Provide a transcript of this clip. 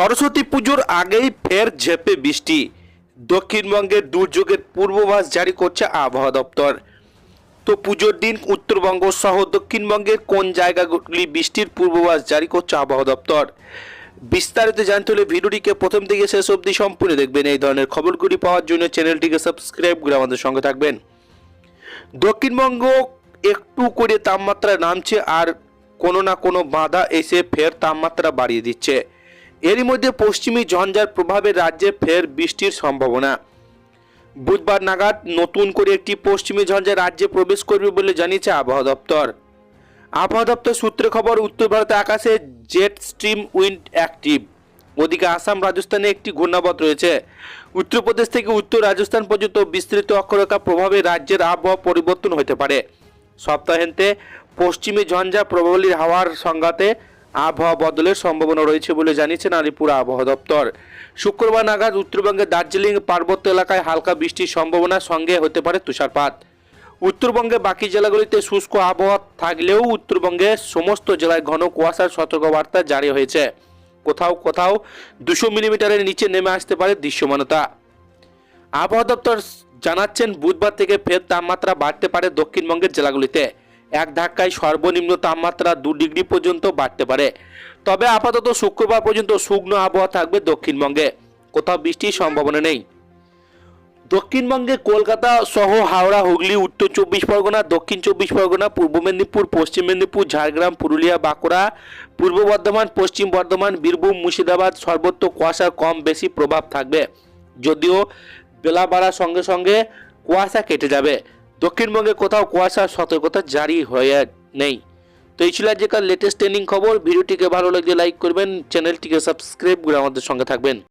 সরস্বতী পুজোর আগেই ফের ঝেপে বৃষ্টি। দক্ষিণবঙ্গের দুর্যোগের পূর্বাভাস জারি করছে আবহাওয়া দপ্তর। তো পুজোর দিন উত্তরবঙ্গ সহ দক্ষিণবঙ্গের কোন জায়গাগুলি বৃষ্টির পূর্বাভাস জারি করছে আবহাওয়া দপ্তর? বিস্তারিত জানতে হলে ভিডিওটিকে প্রথম থেকে শেষ অবধি সম্পূর্ণ দেখবেন। এই ধরনের খবরগুলি পাওয়ার জন্য চ্যানেলটিকে সাবস্ক্রাইব করে আমাদের সঙ্গে থাকবেন। দক্ষিণবঙ্গ একটু করে তাপমাত্রা নামছে আর কোনো না কোনো বাধা এসে ফের তাপমাত্রা বাড়িয়ে দিচ্ছে। এরই মধ্যে পশ্চিমী ঝঞ্ঝার প্রভাবে রাজ্যে ফের বৃষ্টির সম্ভাবনা। বুধবার নাগাদ নতুন করে একটি পশ্চিমী ঝঞ্ঝা রাজ্যে প্রবেশ করবে বলে জানিয়েছে আবহাওয়া দপ্তর। আবহাওয়া দপ্তর সূত্রে খবর, উত্তর ভারতে আকাশে জেট স্ট্রিম উইন্ড অ্যাক্টিভ। ওদিকে আসাম, রাজস্থানে একটি ঘূর্ণাবত রয়েছে। উত্তরপ্রদেশ থেকে উত্তর রাজস্থান পর্যন্ত বিস্তৃত অক্ষরেখা প্রভাবে রাজ্যের আবহাওয়া পরিবর্তন হতে পারে। সপ্তাহান্তে পশ্চিমী ঝঞ্ঝা প্রবলীর হাওয়ার সংঘাতে আবহাওয়া বদলের সম্ভাবনা রয়েছে বলে জানিয়েছেন আলিপুর আবহাওয়া দপ্তর। শুক্রবার নাগাদ উত্তরবঙ্গের দার্জিলিং পার্বত্য এলাকায় হালকা বৃষ্টির সম্ভাবনার সঙ্গে হতে পারে তুষারপাত। উত্তরবঙ্গে বাকি জেলাগুলিতে শুষ্ক আবহাওয়া থাকলেও উত্তরবঙ্গে সমস্ত জেলায় ঘন কুয়াশার সতর্কবার্তা জারি হয়েছে। কোথাও কোথাও দুশো মিলিমিটারের নিচে নেমে আসতে পারে দৃশ্যমানতা। আবহাওয়া দপ্তর জানাচ্ছেন, বুধবার থেকে ফের তাপমাত্রা বাড়তে পারে দক্ষিণবঙ্গের জেলাগুলিতে। এক ধাক্কায় সর্বনিম্ন তাপমাত্রা দু ডিগ্রি পর্যন্ত বাড়তে পারে। তবে আপাতত শুক্রবার পর্যন্ত শুকনো আবহাওয়া থাকবে দক্ষিণবঙ্গে। কোথাও বৃষ্টির সম্ভাবনা নেই। দক্ষিণবঙ্গে কলকাতা সহ হাওড়া, হুগলি, উত্তর চব্বিশ পরগনা, দক্ষিণ চব্বিশ পরগনা, পূর্ব মেদিনীপুর, পশ্চিম মেদিনীপুর, ঝাড়গ্রাম, পুরুলিয়া, বাঁকুড়া, পূর্ব বর্ধমান, পশ্চিম বর্ধমান, বীরভূম, মুর্শিদাবাদ সর্বত্র কুয়াশার কম বেশি প্রভাব থাকবে। যদিও বেলা বাড়ার সঙ্গে সঙ্গে কুয়াশা কেটে যাবে। দক্ষিণবঙ্গে কোথাও কুয়াশার সতর্কতা জারি হয়ে নেই। তো এই ছিল আজকের লেটেস্ট ট্রেন্ডিং খবর। ভিডিওটিকে ভালো লাগলে লাইক করবেন চ্যানেলটিকে সাবস্ক্রাইব করে আমাদের সঙ্গে থাকবেন।